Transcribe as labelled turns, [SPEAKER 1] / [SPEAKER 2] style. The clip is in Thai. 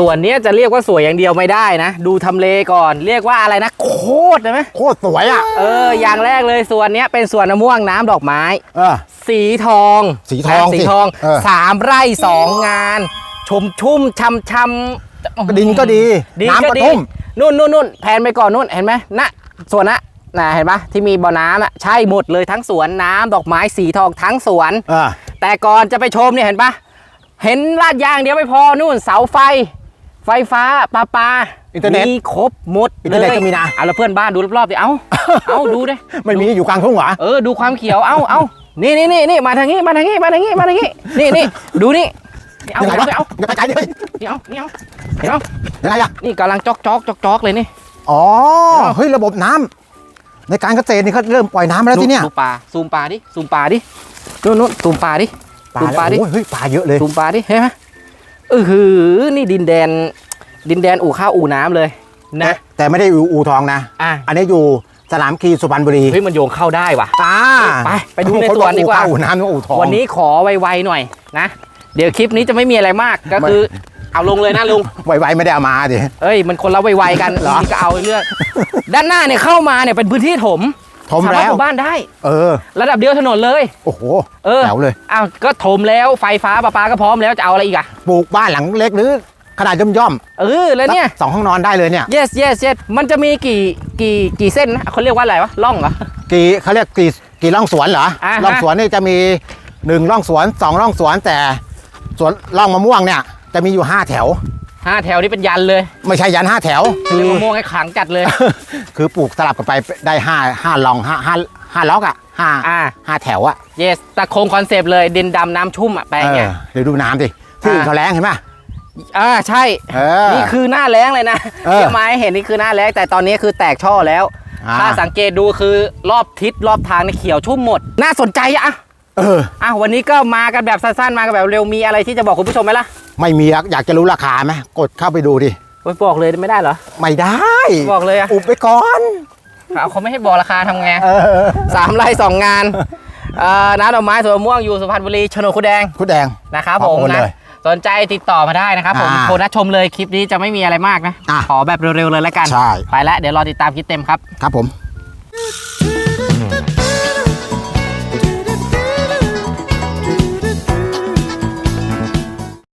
[SPEAKER 1] ส่วนเนี้ยจะเรียกว่าสวยอย่างเดียวไม่ได้นะ ดูทำเลก่อน เรียกว่าอะไรนะโคตรได้ไหม
[SPEAKER 2] โคตรสวยอะ
[SPEAKER 1] เออ อย่างแรกเลยส่วนเนี้ยเป็นสวนมะม่วงน้ำดอกไม้
[SPEAKER 2] เออ
[SPEAKER 1] สีทอง
[SPEAKER 2] สีทอง
[SPEAKER 1] นะสี
[SPEAKER 2] สิ
[SPEAKER 1] ทอง
[SPEAKER 2] เออ
[SPEAKER 1] สามไร่สองงาน ชมชุ่มชำชำ
[SPEAKER 2] ดินก็ดี
[SPEAKER 1] ดิน
[SPEAKER 2] น้ำ
[SPEAKER 1] ก็
[SPEAKER 2] ก็
[SPEAKER 1] ดี
[SPEAKER 2] ท่วม
[SPEAKER 1] นู่นนู่นนู่นแผนไปก่อนนู่นเห็นไหมนะส่วนนะนะเห็นปะที่มีบ่อน้ำอะใช่หมดเลยทั้งสวนน้ำดอกไม้สีทองทั้งสวน
[SPEAKER 2] เออ
[SPEAKER 1] แต่ก่อนจะไปชมเนี่ยเห็นปะเห็นลาดยางเดียวไม่พอนู่นเสาไฟ ไฟฟ้าปลาปลา
[SPEAKER 2] อินเทอร์เน็ต
[SPEAKER 1] มีครบหมด
[SPEAKER 2] อินเทอร์เน็ต
[SPEAKER 1] ลย
[SPEAKER 2] ก็มีนะ
[SPEAKER 1] เอาแล้วเพื่อนบ้านดูรอบๆดิเอ้าเอาดูดิ
[SPEAKER 2] ไม่มีอยู่กลางทุ่งเหรอ
[SPEAKER 1] เออดูความเขียวเอ้าเอ้านี่นี่นี่นี่มาทางนี้มาทางนี้มาทางนี้มาทางนี้นี่นี่ดูนี่นี่เอา
[SPEAKER 2] ยังไง
[SPEAKER 1] เอา
[SPEAKER 2] วะ
[SPEAKER 1] เอา
[SPEAKER 2] อย่าไปไกลเลย
[SPEAKER 1] นี่เอานี่เอาเห็นปะ
[SPEAKER 2] ยังไงอะ
[SPEAKER 1] นี่กำลังจอกจอกจอกจอกเลยนี่
[SPEAKER 2] อ๋อเฮ้ยระบบน้ำในการเกษตรนี่เขาเริ่มปล่อยน้ำมาแล้วที่เนี่ย
[SPEAKER 1] ดูปลาซูมปลาดิซูมปลาดินู่นนู่นซูมปลาดิซูมปลาดิ
[SPEAKER 2] โอ้ยเฮ้ยปลาเยอะเลย
[SPEAKER 1] ซูมปลาดิเห็นไหม เออหือนี่ดินแดน ดินแดนอู่ข้าวอู่น้ำเลยนะ
[SPEAKER 2] แต่ไม่ได้อยู่อู่ทองนะ
[SPEAKER 1] อะ
[SPEAKER 2] อันนี้อยู่สนามคีสุพรรณบุรี
[SPEAKER 1] เฮ้ยมันโยงเข้าได้ว่ะ
[SPEAKER 2] อ่า
[SPEAKER 1] ไปไปดูในสวนดีกว่า
[SPEAKER 2] อู่น้ำนี่อู่ทอง
[SPEAKER 1] วันนี้ขอไวๆหน่อยนะ เดี๋ยวคลิปนี้จะไม่มีอะไรมากก็คือเอาลงเลยนะลุง
[SPEAKER 2] ไวๆไม่ได้เอามาดิ
[SPEAKER 1] เอ้ยมันคนละไวๆกัน
[SPEAKER 2] เหรอ
[SPEAKER 1] นี่ก็เอาเรื่องด้านหน้าเนี่ยเข้ามาเนี่ยเป็นพื้นที่ถม
[SPEAKER 2] ถม
[SPEAKER 1] สาารถ
[SPEAKER 2] แล้
[SPEAKER 1] ป
[SPEAKER 2] ว
[SPEAKER 1] ลูกบ้านได้
[SPEAKER 2] เออ
[SPEAKER 1] ระดับเดียวถนนเลย
[SPEAKER 2] โอ้โห
[SPEAKER 1] เออ
[SPEAKER 2] แถวเลย
[SPEAKER 1] อ้าวก็ถมแล้วไฟฟ้าประปาก็พร้อมแล้วจะเอาอะไรอีกอะ
[SPEAKER 2] ปลูกบ้านหลังเล็กหรือขนาดย่อม
[SPEAKER 1] เออแล้วเนี่ย
[SPEAKER 2] สักสองห้องนอนได้เลยเนี่ย
[SPEAKER 1] yes yes yes มันจะมีกี่กี่กี่เส้นนะเขาเรียกว่าอะไรวะล่องเหรอ
[SPEAKER 2] กี่เขาเรียกกี่กี่ร่องสวนเหรอ
[SPEAKER 1] อ่าฮะ
[SPEAKER 2] ร่องสวนนี่จะมีหนึ่งร่องสวนสองร่องสวนแต่สวนร่องมะม่วงเนี่ย จะมีอยู่ห้าแถว
[SPEAKER 1] ห้าแถวนี้เป็นยันเลย
[SPEAKER 2] ไม่ใช่ยันห้าแถว
[SPEAKER 1] เรียกมะม่วงให้ขลังจัดเลย
[SPEAKER 2] คือปลูกสลับกันไปได้ห้าห้าลองห้าห้าห้าล็อกอะห้า
[SPEAKER 1] อ่า
[SPEAKER 2] ห้าแถวอะ
[SPEAKER 1] yes แต่โครงคอนเซปต์เลยดินดำน้ำชุ่มอะแปลง
[SPEAKER 2] เอ
[SPEAKER 1] เนี่ย
[SPEAKER 2] อเดี๋ยวดูน้ำสิที่อื่น
[SPEAKER 1] อ่า
[SPEAKER 2] เขาแรงเห็นไหม
[SPEAKER 1] อ่าใช่
[SPEAKER 2] เออ
[SPEAKER 1] นี่คือหน้าแรงเลยนะ
[SPEAKER 2] เออ
[SPEAKER 1] ที่เอามาให้เห็นนี่คือหน้าแรงแต่ตอนนี้คือแตกช่อแล้ว
[SPEAKER 2] อ่า
[SPEAKER 1] ถ้าสังเกตดูคือรอบทิศรอบทางในเขียวชุ่มหมด น่าสนใจอะ
[SPEAKER 2] เออ
[SPEAKER 1] อะวันนี้ก็มากันแบบสั้นๆมากันแบบเร็วมีอะไรที่จะบอกคุณผู้ชมไหมล่ะ
[SPEAKER 2] ไม่มีอะอยากจะรู้ราคาไหมกดเข้าไปดูดิ
[SPEAKER 1] โอ้ยบอกเลยไม่ได้เหรอ
[SPEAKER 2] ไม่ได้
[SPEAKER 1] บอกเลยอะ
[SPEAKER 2] อุบไปก่อน
[SPEAKER 1] เอาเขาไม่ให้บอกราคาทำไง
[SPEAKER 2] เออ
[SPEAKER 1] สามไร่สองงานเอ่อน้าดอกไม้สวนมะม่วงอยู่สุพรรณบุรีโฉนดคุแดง
[SPEAKER 2] คุณแดง
[SPEAKER 1] นะครับ
[SPEAKER 2] ข
[SPEAKER 1] ผ
[SPEAKER 2] อบ
[SPEAKER 1] ม
[SPEAKER 2] คุณ
[SPEAKER 1] นะ
[SPEAKER 2] เลย
[SPEAKER 1] สนใจติดต่อมาได้นะครับผม
[SPEAKER 2] อ่า
[SPEAKER 1] โทรนัดชมเลยคลิปนี้จะไม่มีอะไรมากนะ
[SPEAKER 2] อะ
[SPEAKER 1] ขอแบบเร็วๆเลยแล้วกัน
[SPEAKER 2] ใช่
[SPEAKER 1] ไปแล้วเดี๋ยวรอติดตามคลิปเต็มครับ
[SPEAKER 2] ครับผม